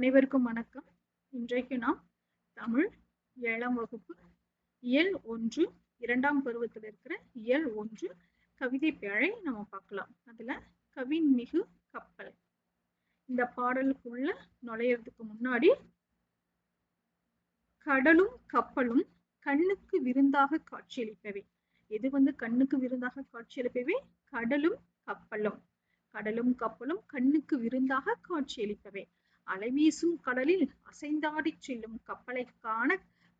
அனைவருக்கும் வணக்கம். இன்றைக்கு நாம் தமிழ் ஏழாம் வகுப்பு இயல் ஒன்று இரண்டாம் பருவத்தில் இருக்கிற இயல் ஒன்று கவிதை பேழை நம்ம பார்க்கலாம். அதுல கவின்மிகு கப்பல். இந்த பாடலுக்குள்ள நுழையறதுக்கு முன்னாடி கடலும் கப்பலும் கண்ணுக்கு விருந்தாக காட்சியளிப்பவை. எது வந்து கண்ணுக்கு விருந்தாக காட்சியளிப்பவை? கடலும் கப்பலும். கடலும் கப்பலும் கண்ணுக்கு விருந்தாக காட்சியளிப்பவை. அலைவீசும் கடலில் அசைந்தாடி செல்லும் கப்பலை காண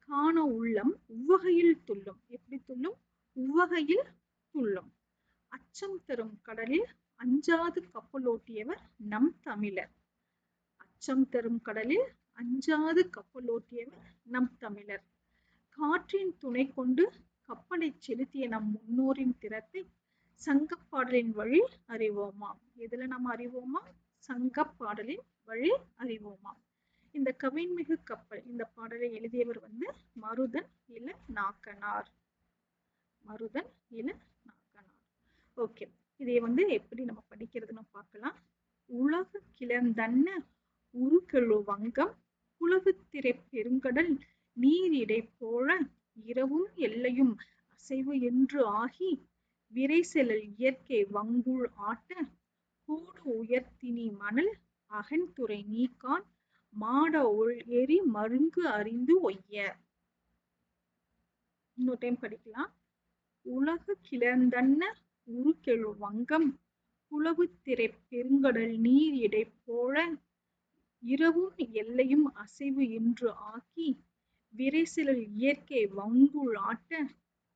காண உள்ளம் உவகையில் துள்ளும். எப்படி துள்ளும்? உவகையில் துள்ளும். அச்சம் தரும் கடலில் அஞ்சாது கப்பலோட்டியவர் நம் தமிழர். அச்சம் தரும் கடலில் அஞ்சாது கப்பலோட்டியவர் நம் தமிழர். காற்றின் துணை கொண்டு கப்பலை செலுத்திய நம் முன்னோரின் திறத்தை சங்கப்பாடலின் வழி அறிவோமா? எதுல நம்ம அறிவோமா? சங்கப்பாடலின் வழி அறிவோமா? இந்த கவின்மிகு கப்பல் இந்த பாடலை எழுதியவர் வந்து மருதன் இள நாக்கனார். மருதன் இள நாக்கனார். ஓகே இதை வந்து எப்படி நம்ம படிக்கிறதுன்னு பார்க்கலாம். உலக கிளந்தன்ன உருக்கெழு வங்கம் உலகத்திரை பெருங்கடல் நீரிடை போல இரவும் எல்லையும் அசைவு என்று ஆகி விரைசெலல் இயற்கை வங்குள் ஆட்ட கூடு உயர்த்தினி மணல் அகன்துறை நீக்கான் மாட ஒள் எரி மருங்கு அறிந்து ஒய்ய. இன்னொரு டைம் படிக்கலாம். உலக கிளர்ந்தன்ன உருக்கெழு வங்கம் உலகு திரை பெருங்கடல் நீர் இடை போல இரவும் எல்லையும் அசைவு என்று ஆக்கி விரைசிலல் இயற்கை வங்குள் ஆட்ட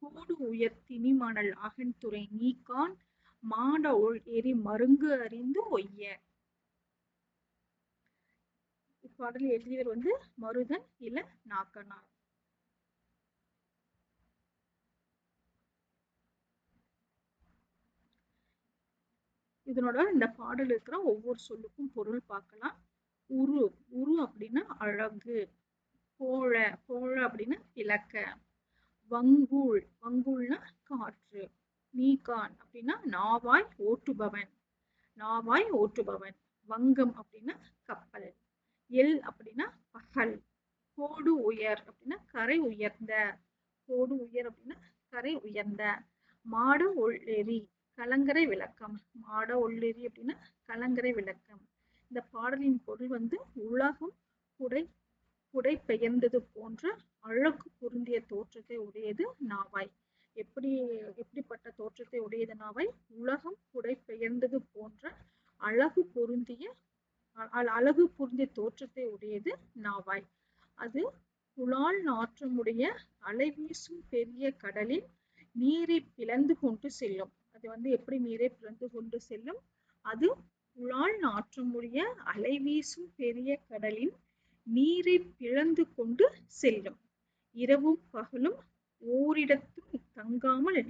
கூடு உயர்த்தினி மணல் அகன்துறை நீக்கான் மாட ஒள் எரி மருங்கு அறிந்து ஒய்ய இப்பாடல் எழுதியவர் வந்து மருதன் இல நாக்கனார். இதனோட இந்த பாடல் இருக்கிற ஒவ்வொரு சொல்லுக்கும் பொருள் பார்க்கலாம். உரு உரு அப்படின்னா அழகு போழ போழ அப்படின்னா இலக்க வங்கூழ் வங்கூழ்னா காற்று. நீகான் அப்படின்னா நாவாய் ஓட்டுபவன். நாவாய் ஓட்டுபவன். வங்கம் அப்படின்னா கப்பல். எல் அப்படின்னா பகல். கோடு உயர் அப்படின்னா கரை உயர்ந்த. கோடு உயர் அப்படின்னா கரை உயர்ந்த. மாட ஒள்ளெறி. கலங்கரை விளக்கம். மாட ஒள்ளெறி அப்படின்னா கலங்கரை விளக்கம். இந்த பாடலின் பொருள் வந்து உலகம் குடை குடை பெயர்ந்தது போன்ற அழகு பொருந்திய தோற்றத்தை உடையது நாவாய். எப்படி எப்படி தோற்றத்தை உடையது நாவாய் உலகம் குடை பெயர்ந்தது போன்ற அழகு பொருந்திய அழகு பொருந்திய தோற்றத்தை உடையது நாவாய். அது புலால் நாற்றமுடைய அலைவீசும் பெரிய கடலில் நீரை பிளந்து கொண்டு செல்லும். அது வந்து எப்படி நீரை பிளந்து கொண்டு செல்லும்? அது புலால் நாற்றமுடைய அலைவீசும் பெரிய கடலின் நீரை பிளந்து கொண்டு செல்லும். இரவும் பகலும் ஓரிடத்தும் தங்காமல்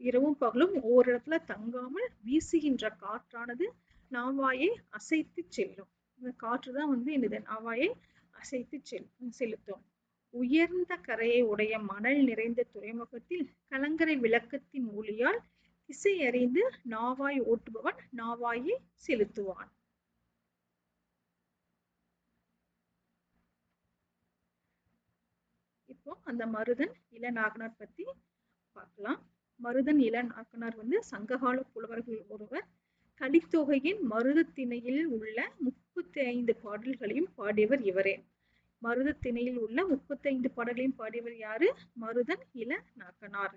இரவும் பகலும் ஓரிடத்துல தங்காமல் வீசுகின்ற காற்றானது நாவாயை அசைத்து செல்லும். இந்த காற்று தான் வந்து என்னது? நாவாயை அசைத்து செல் செலுத்தும். உயர்ந்த கரையை உடைய மணல் நிறைந்த துறைமுகத்தில் கலங்கரை விளக்கத்தின் ஒளியால் திசை அறிந்து நாவாய் ஓட்டுபவன் நாவாயை செலுத்துவான். இப்போ அந்த மருதன் இளநாகனார் பத்தி பார்க்கலாம். மருதன் இளநாகனார் வந்து சங்ககால புலவர்கள் ஒருவர். கலித்தொகையின் மருத திணையில் உள்ள முப்பத்தி ஐந்து பாடல்களையும் பாடியவர் இவரே. மருத திணையில் உள்ள முப்பத்தி ஐந்து பாடல்களையும் பாடியவர் யாரு? மருதன் இள நாக்கனார்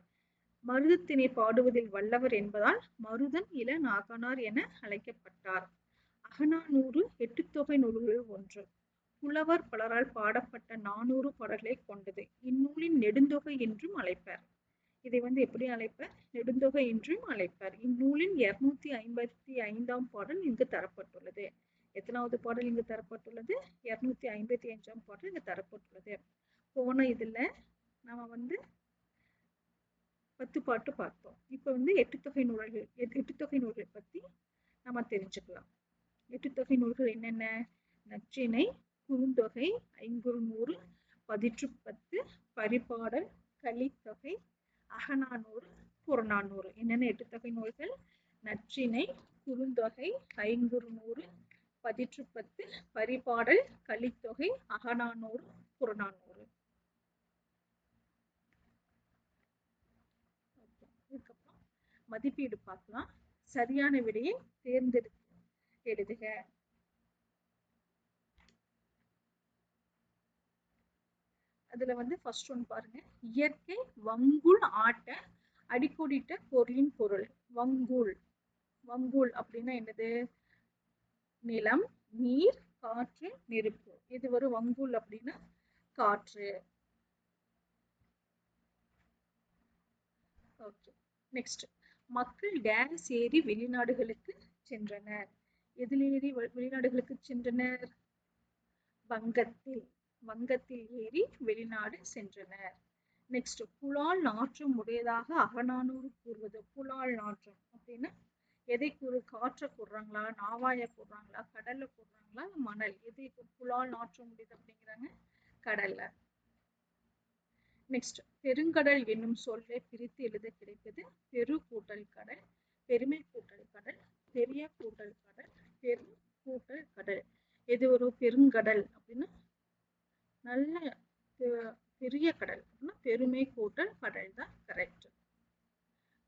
மருதத்திணை பாடுவதில் வல்லவர் என்பதால் மருதன் இள நாகனார் என அழைக்கப்பட்டார். அகநானூறு எட்டுத்தொகை நூல்களில் ஒன்று. புலவர் பலரால் பாடப்பட்ட நானூறு பாடல்களை கொண்டது. இந்நூலின் நெடுந்தொகை என்றும் அழைப்பர். இதை வந்து எப்படி அழைப்பர்? நெடுந்தொகை என்றும் அழைப்பர். இந்நூலின் இருநூத்தி ஐம்பத்தி ஐந்தாம் பாடல் இங்கு தரப்பட்டுள்ளது. எத்தனாவது பாடல் இங்கு தரப்பட்டுள்ளது? இருநூத்தி ஐம்பத்தி அஞ்சாம் பாடல் இங்கு தரப்பட்டுள்ளது. போன இதுல நம்ம வந்து பத்து பாட்டு பார்த்தோம். இப்போ வந்து எட்டு தொகை நூல்கள் எட்டு தொகை நூல்கள் பத்தி நம்ம தெரிஞ்சுக்கலாம். எட்டு தொகை நூல்கள் என்னென்ன? நச்சினை குறுந்தொகை ஐங்குறுநூறு பதிற்று பத்து பரிபாடல் கலித்தொகை அகநானூறு புறநானூறு. என்னென்ன எட்டு தொகை நூல்கள்? நற்றினை குறுந்தொகை ஐங்குறுநூறு பதிற்றுப்பத்து பரிபாடல் கலித்தொகை அகநானூறு புறநானூறு. இதுக்கப்புறம் மதிப்பீடு பார்க்கலாம். சரியான விடையை தேர்ந்தெடுத்து எழுதுக. அதுல வந்து ஃபர்ஸ்ட் ஒன் பாருங்க. இயற்கை வங்குள் ஆட்ட அடிக்கோடிட்ட பொருளின் பொருள். வங்குள் வங்குள் அப்படின்னா என்னது? நிலம் நீர் காற்று நெருப்பு. இது ஒரு வங்குள் அப்படின்னா காற்று. ஓகே நெக்ஸ்ட் மக்கள் டேஸ் ஏறி வெளிநாடுகளுக்கு சென்றனர். எதில் ஏறி வெளிநாடுகளுக்கு சென்றனர்? வங்கத்தில். வங்கத்தில் ஏறி வெளிநாடு சென்றனர். நெக்ஸ்ட் புலால் நாற்றம் உடையதாக அகநானூறு கூறுவது. புலால் நாற்றம் அப்படின்னா எதை கூறு? காற்றை கூடுறாங்களா நாவாய கூடுறாங்களா கடல்ல கூடுறாங்களா மணல். எதை புலால் நாற்றம் உடையது அப்படிங்கிறாங்க கடல்ல நெக்ஸ்ட் பெருங்கடல் என்னும் சொல்லை பிரித்து எழுத கிடைப்பது பெரு கூட்டல் கடல் பெருமை கூட்டல் கடல் பெரிய கூட்டல் கடல் பெரு கூட்டல் கடல். எது ஒரு பெருங்கடல் அப்படின்னா நல்ல பெரிய கடல் அப்படின்னா பெருமை கூட்டல் கடல் தான் கரெக்ட்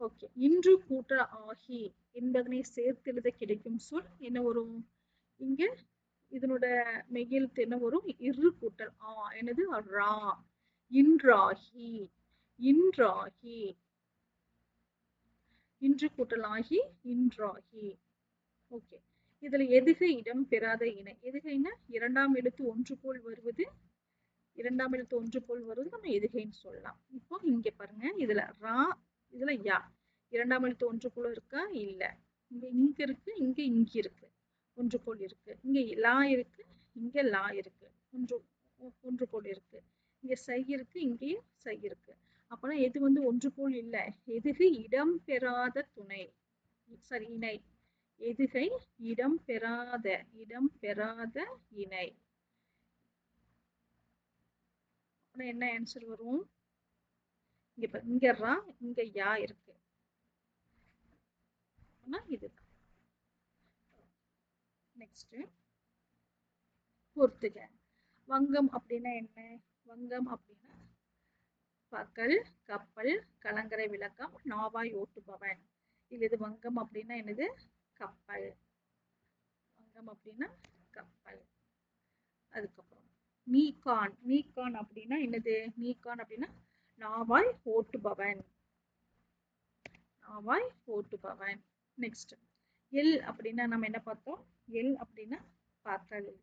ஓகே இன்று கூட்டல் ஆகி என்பதனை சேர்த்து எழுத கிடைக்கும் சொல் என்ன வரும்? இங்க இதனோட மெய்யெழுத்து என்ன வரும்? இரு கூட்டல் ஆ என்னது ரா. இன்றாகி இன்றாகி. இன்று கூட்டல் ஆகி இன்றாகி. ஓகே இதுல எதுக இடம் பெறாத இணை எதுகைன்னா இரண்டாம் எழுத்து ஒன்று போல் வருவது இரண்டாம் எழுத்து ஒன்று போல் வருவது நம்ம எதுகைன்னு சொல்லலாம். இப்போ இங்க பாருங்க இதுல ரா இதுல யா. இரண்டாம் எழுத்து ஒன்று போல இருக்கா? இல்ல. இங்க இங்க இருக்கு இங்க இங்க இருக்கு. ஒன்று போல் இருக்கு. இங்க லா இருக்கு இங்க லா இருக்கு. ஒன்று ஒன்று போல் இருக்கு. இங்க சை இருக்கு இங்கேயும் சை இருக்கு. அப்பனா எது வந்து ஒன்று போல் இல்லை? எதுகு இடம் பெறாத துணை. சாரி இணை. எதுகை இடம் பெறாத இடம் பெறாத இணை. என்ன ஆன்சர் வரும்? இங்க இங்க ரா இங்க யா இருக்கு. இது நெக்ஸ்ட் பொறுத்துக. வங்கம் அப்படின்னா என்ன? வங்கம் அப்படின்னா பகல் கப்பல் கலங்கரை விளக்கம் நாவாய் ஓட்டுபவன். இது இது வங்கம் அப்படின்னா என்னது? கப்பல். வங்கம் அப்படின்னா கப்பல். அதுக்கப்புறம் மீகான் மீகான் அப்படின்னா என்னது? மீகான் அப்படின்னா நாவாய் ஓட்டுபவன். நாவாய் ஓட்டுபவன். நெக்ஸ்ட் எல் அப்படின்னா நம்ம என்ன பார்த்தோம்? எல் அப்படின்னா பகல்.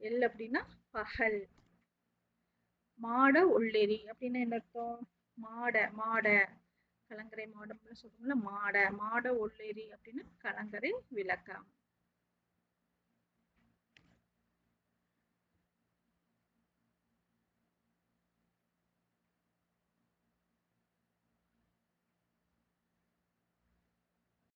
எல் அப்படின்னா பகல். மாட உள்ளெறி அப்படின்னா என்ன அர்த்தம்? மாட மாட. கலங்கரை மாடம் சொல்றோம்ல மாட. மாட உள்ளெறி அப்படின்னா கலங்கரை விளக்கம்.